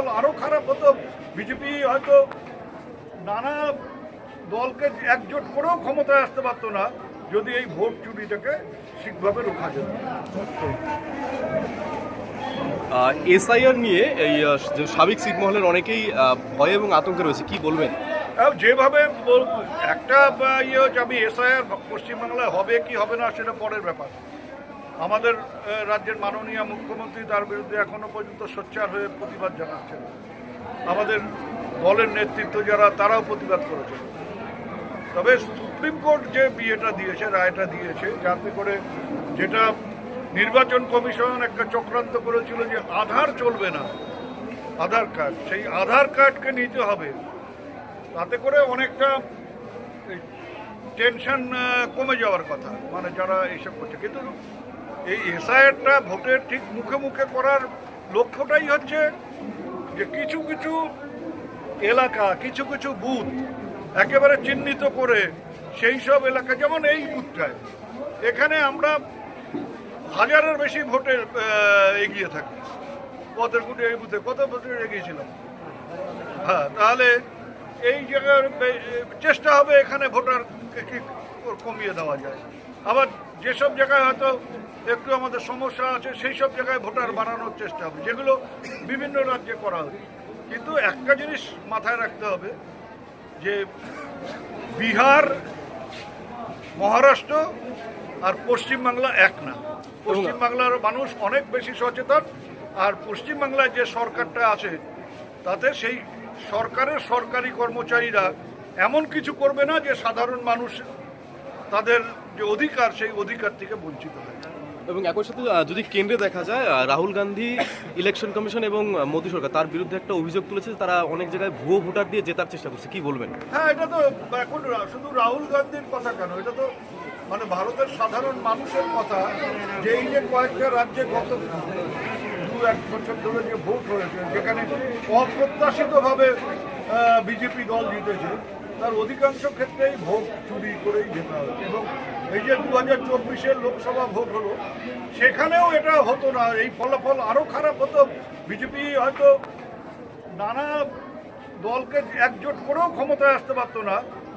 ফলাফল আরও খারাপ হতো। বিজেপি হয়তো নানা দলকে একজোট করেও ক্ষমতায় আসতে পারতো না যদি এই ভোট চুরিটাকে ঠিকভাবে রোখা যেত এসআইআর নিয়ে এই সাবেক সিটমহলের অনেকেই ভয় এবং আতঙ্কে রয়েছে কি বলবেন? যেভাবে একটা ইয়ে হচ্ছে আমি এসআইআর পশ্চিমবাংলায় হবে কি হবে না সেটা পরের ব্যাপার। আমাদের রাজ্যের মাননীয় মুখ্যমন্ত্রী তার বিরুদ্ধে এখনও পর্যন্ত সোচ্চার হয়ে প্রতিবাদ জানাচ্ছেন। আমাদের দলের নেতৃত্ব যারা, তারাও প্রতিবাদ করেছে তবে সুপ্রিম কোর্ট যে বিয়েটা দিয়েছে, রায়টা দিয়েছে, যাতে করে যেটা নির্বাচন কমিশন একটা চক্রান্ত করেছিল যে আধার চলবে না, আধার কার্ড, সেই আধার কার্ডকে নিতে হবে। তাতে করে অনেকটা টেনশন কমে যাওয়ার কথা মানে যারা এইসব করছে। কিন্তু এই এসআইআরটা ভোটের ঠিক মুখে মুখে করার লক্ষ্যটাই হচ্ছে যে কিছু কিছু এলাকা, কিছু কিছু বুথ একেবারে চিহ্নিত করে সেই সব এলাকা, যেমন এই বুথটায়, এখানে আমরা হাজারের বেশি ভোটে এগিয়ে থাকি। পদের কোটি এই বুথে কত ভোটে এগিয়েছিলাম? হ্যাঁ তাহলে এই জায়গার চেষ্টা হবে এখানে ভোটার কমিয়ে দেওয়া যায়। আবার যেসব জায়গায় হয়তো একটু আমাদের সমস্যা আছে সেই সব জায়গায় ভোটার বাড়ানোর চেষ্টা হবে, যেগুলো বিভিন্ন রাজ্যে করা হচ্ছে। কিন্তু একটা জিনিস মাথায় রাখতে হবে, যে বিহার, মহারাষ্ট্র আর পশ্চিমবাংলা এক না। পশ্চিমবাংলার মানুষ অনেক বেশি সচেতন, আর পশ্চিমবাংলায় যে সরকারটা আছে, তাতে সেই সরকারের সরকারি কর্মচারীরা এমন কিছু করবে না যে সাধারণ মানুষ তাদের যে অধিকার সেই অধিকার থেকে বঞ্চিত হয় এবং একই সাথে যদি কেন্দ্রে দেখা যায় রাহুল গান্ধী ইলেকশন কমিশন এবং মোদী সরকার তার বিরুদ্ধে একটা অভিযোগ তুলেছে তারা অনেক জায়গায় ভুয়ো ভোটার দিয়ে জেতার চেষ্টা করছে। কি বলবেন? হ্যাঁ এটা তো এখন শুধু রাহুল গান্ধীর কথা কেন এটা তো মানে ভারতের সাধারণ মানুষের কথা যে এই যে কয়েকটা রাজ্যে গত দু এক বছর ধরে যে ভোট হয়েছে যেখানে অপ্রত্যাশিতভাবে বিজেপি দল জিতেছে তার অধিকাংশ ক্ষেত্রেই ভোট চুরি করেই যেতে হবে। এবং এই যে দু হাজার চব্বিশের লোকসভা ভোট হলো, সেখানেও এটা হতো না। এই ফলাফল আরও খারাপ হতো। বিজেপি হয়তো নানা দলকে একজোট করেও ক্ষমতায় আসতে পারতো না।